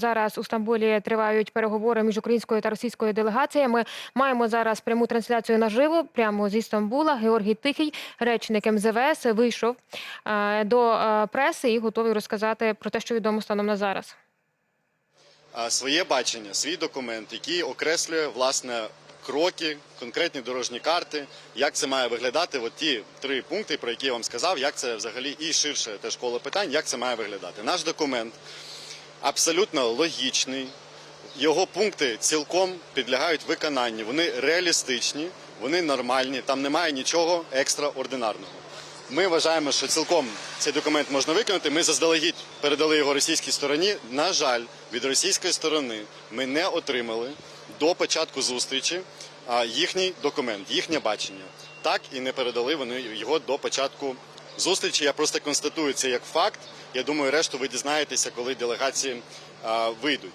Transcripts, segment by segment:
Зараз у Стамбулі тривають переговори між українською та російською делегаціями. Маємо зараз пряму трансляцію наживо прямо зі Стамбула. Георгій Тихий, речник МЗВС, вийшов е, до е, преси і готовий розказати про те, що відомо станом на зараз. своє бачення, свій документ, який окреслює власне кроки, конкретні дорожні карти, як це має виглядати. От ті три пункти, про які я вам сказав, як це взагалі і ширше теж коло питань, як це має виглядати. Наш документ абсолютно логічний. Його пункти цілком підлягають виконанню. Вони реалістичні, вони нормальні, там немає нічого екстраординарного. Ми вважаємо, що цілком цей документ можна виконати. Ми заздалегідь передали його російській стороні. На жаль, від російської сторони ми не отримали до початку зустрічі їхній документ, їхнє бачення. Так і не передали вони його до початку зустрічі. Я просто констатую це як факт. Я думаю, решту ви дізнаєтеся, коли делегації а, вийдуть.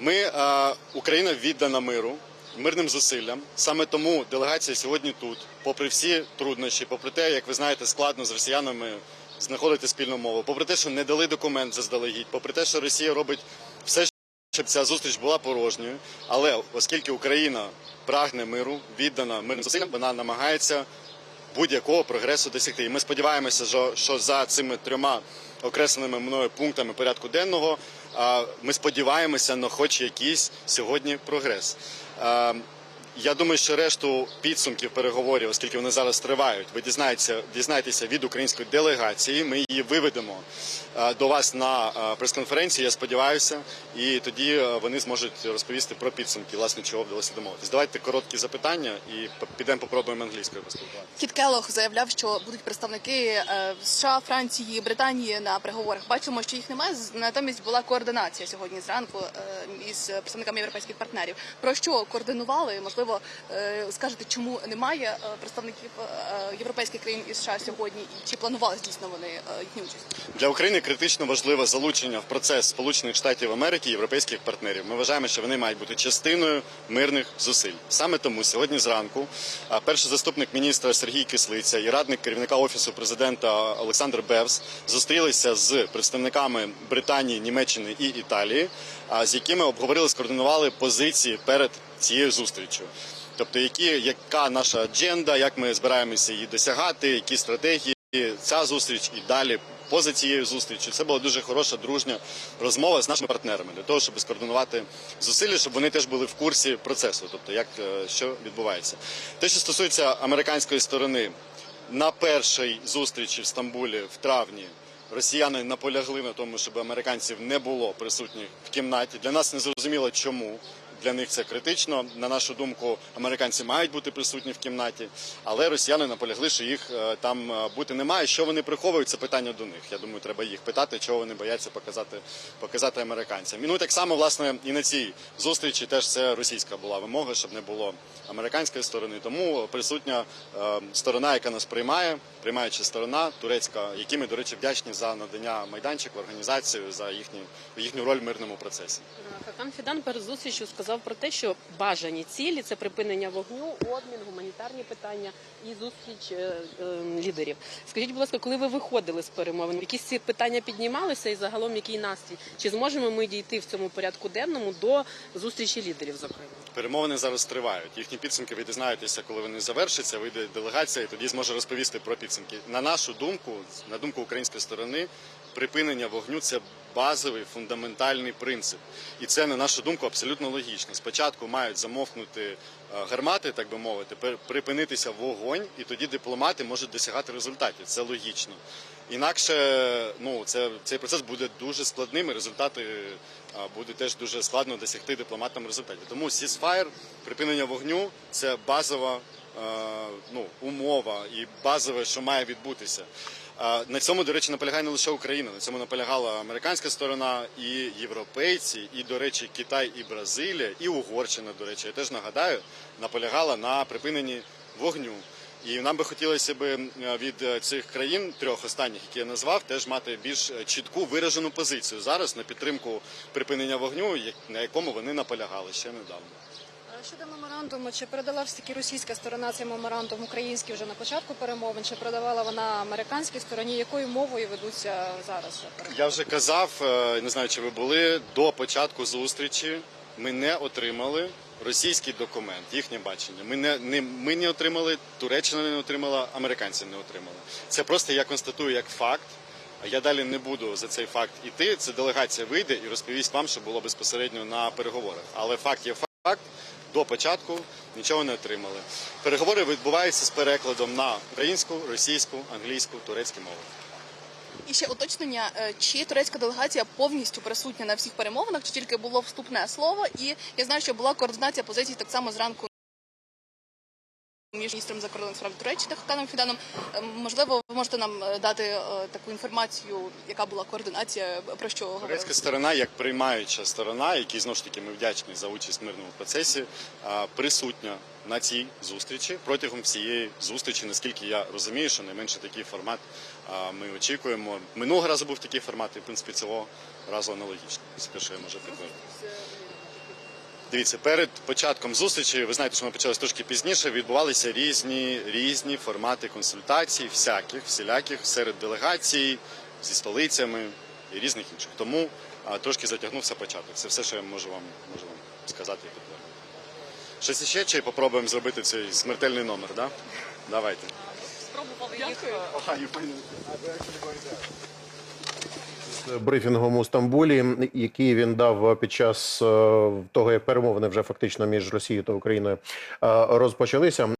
Ми а, Україна віддана миру. Мирним зусиллям саме тому делегація сьогодні тут, попри всі труднощі, попри те, як ви знаєте, складно з росіянами знаходити спільну мову, попри те, що не дали документ заздалегідь, попри те, що Росія робить все, щоб ця зустріч була порожньою. Але оскільки Україна прагне миру, віддана мирним зусиллям, вона намагається будь-якого прогресу досягти. І ми сподіваємося, що, за цими трьома окресленими мною пунктами порядку денного ми сподіваємося на хоч якийсь сьогодні прогрес. Я думаю, що решту підсумків переговорів, оскільки вони зараз тривають, ви дізнаєтеся, дізнаєтеся від української делегації. Ми її виведемо до вас на прес-конференції. Я сподіваюся, і тоді вони зможуть розповісти про підсумки, власне, чого вдалося домовитись. Давайте короткі запитання і підемо попробуємо англійською поспілкуватися. Кіт Келлог заявляв, що будуть представники е, США, Франції, Британії на переговорах. Бачимо, що їх немає. Натомість була координація сьогодні зранку е, із представниками європейських партнерів. Про що координували? Можливо, е, скажете, чому немає е, представників е, європейських країн і США сьогодні, і чи планували дійсно вони їхню участь? Для України критично важливе залучення в процес Сполучених Штатів Америки європейських партнерів. Ми вважаємо, що вони мають бути частиною мирних зусиль. Саме тому сьогодні зранку перший заступник міністра Сергій Кислиця і радник керівника офісу президента Олександр Бевс зустрілися з представниками Британії, Німеччини і Італії, з якими обговорили, скоординували позиції перед цією зустрічю. Тобто, які яка наша адженда, як ми збираємося її досягати, які стратегії ця зустріч і далі поза цією зустрічю. Це була дуже хороша дружня розмова з нашими партнерами для того, щоб скоординувати зусилля, щоб вони теж були в курсі процесу, тобто як е, що відбувається. Те, що стосується американської сторони, на першій зустрічі в Стамбулі в травні. Росіяни наполягли на тому, щоб американців не було присутніх в кімнаті. Для нас не зрозуміло, чому. Для них це критично. На нашу думку, американці мають бути присутні в кімнаті, але росіяни наполягли, що їх е, там е, бути немає. Що вони приховують, це питання до них. Я думаю, треба їх питати, чого вони бояться показати, показати американцям. І ну так само, власне, і на цій зустрічі теж це російська була вимога, щоб не було американської сторони. Тому присутня е, сторона, яка нас приймає, приймаюча сторона турецька, які ми, до речі, вдячні за надання майданчику, організацію за їхню їхню роль в мирному процесі. Хакан Фідан перед зустрічю сказав про те, що бажані цілі це припинення вогню, обмін, гуманітарні питання і зустріч е, е, лідерів. Скажіть, будь ласка, коли ви виходили з перемовин, якісь ці питання піднімалися і загалом який настрій? Чи зможемо ми дійти в цьому порядку денному до зустрічі лідерів? Зокрема, Перемовини зараз тривають. Їхні підсумки ви дізнаєтеся, коли вони завершаться. Вийде делегація, і тоді зможе розповісти про підсумки. На нашу думку, на думку української сторони, припинення вогню це базовий фундаментальний принцип, і це на нашу думку абсолютно логічно. Спочатку мають замовкнути е, гармати, так би мовити, припинитися вогонь, і тоді дипломати можуть досягати результатів. Це логічно. Інакше ну це цей процес буде дуже складним, і результати а, буде теж дуже складно досягти дипломатам результатів. Тому сісфаєр, припинення вогню це базова е, ну, умова і базове, що має відбутися. На цьому, до речі, наполягає не лише Україна, на цьому наполягала американська сторона, і європейці, і, до речі, Китай і Бразилія, і Угорщина, до речі, я теж нагадаю, наполягала на припиненні вогню. І нам би хотілося б від е, цих країн трьох останніх, які я назвав, теж мати більш е, чітку виражену позицію зараз на підтримку припинення вогню, на якому вони наполягали ще недавно. Щодо меморандуму, чи передала все таки російська сторона цей меморандум український вже на початку перемовин, чи передавала вона американській стороні? Якою мовою ведуться зараз? Я вже казав, е, не знаю, чи ви були до початку зустрічі. Ми не отримали російський документ, їхнє бачення. Ми не, не ми не отримали, Туреччина не отримала, американці не отримали. Це просто я констатую як факт. Я далі не буду за цей факт іти. Це делегація вийде і розповість вам, що було безпосередньо на переговорах. Але факт є факт. До початку нічого не отримали. Переговори відбуваються з перекладом на українську, російську, англійську, турецьку мови. І ще уточнення, е, чи турецька делегація повністю присутня на всіх перемовинах, чи тільки було вступне слово? І я знаю, що була координація позицій так само зранку між міністром закордонних справ Туреччини Хаканом Фіданом. Е, Можливо, ви можете нам е, дати е, таку інформацію, яка була координація, про що говорили? Турецька сторона, як приймаюча сторона, якій знову ж таки ми вдячні за участь в мирному процесі, присутня на цій зустрічі протягом всієї зустрічі. Наскільки я розумію, що найменше такий формат ми очікуємо. Минулого разу був такий формат, і в принципі цього разу аналогічно. Я можу підтвердити. Дивіться, перед початком зустрічі, ви знаєте, що ми почалися трошки пізніше. Відбувалися різні різні формати консультацій, всяких, всіляких серед делегацій зі столицями і різних інших. Тому а, трошки затягнувся початок. Це все, що я можу вам можу вам сказати. Щось іще чи попробуємо зробити цей смертельний номер, да? Давайте. Брифінгом у Стамбулі, який він дав під час е, того, як перемовини вже фактично між Росією та Україною е, розпочалися.